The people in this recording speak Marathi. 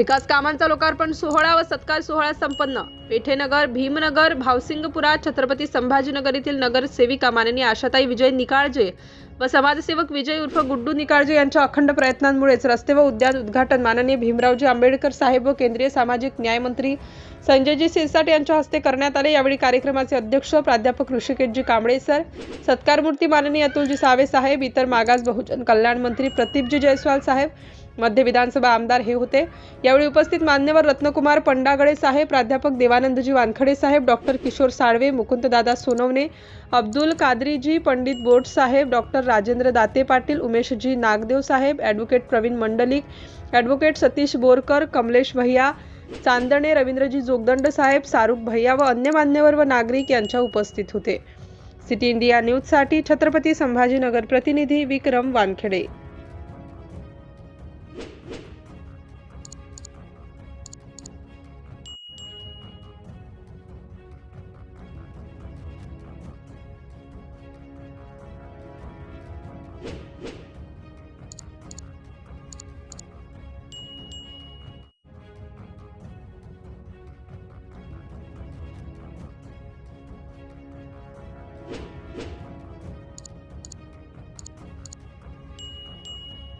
विकास कामांचा लोकार्पण सोहळा व सत्कार सोहळा संपन्न. पेठेनगर भीमनगर भावसिंगपुरा छत्रपती संभाजीनगर येथील नगरसेविका माननीय आशाताई विजय निकाळजे व समाजसेवक विजय उर्फ गुड्डू निकाळजे यांच्या अखंड प्रयत्नांमुळेच रस्ते व उद्यान उद्घाटन माननीय भीमरावजी आंबेडकर साहेब व केंद्रीय सामाजिक न्याय मंत्री संजयजी सिरसाट यांच्या हस्ते करण्यात आले. यावेळी कार्यक्रमाचे अध्यक्ष प्राध्यापक ऋषिकेशजी कांबळे सर सत्कारमूर्ती माननीय अतुलजी सावे साहेब इतर मागास बहुजन कल्याण मंत्री प्रदीपजी जयस्वाल साहेब मध्य विधानसभा आमदार हे होते. यावेळी उपस्थित मान्यवर रत्नकुमार पंडागडे साहेब प्राध्यापक Devanandji Wankhade Saheb doctor Kishor Salve Mukunddada Sonawane Abdul Kadriji Pandit Bot Saheb doctor Rajendra Date Patil Umeshji Nagdev Saheb advocate Pravin Mandlik advocate Satish Borkar Kamlesh Bhaiya Chandane Ravindraji Jogdand साहेब सारुख भैया व अन्य मान्यवर व नागरिक यांच्या उपस्थित होते. सिटी इंडिया न्यूजसाठी छत्रपती संभाजीनगर प्रतिनिधी विक्रम वानखेडे.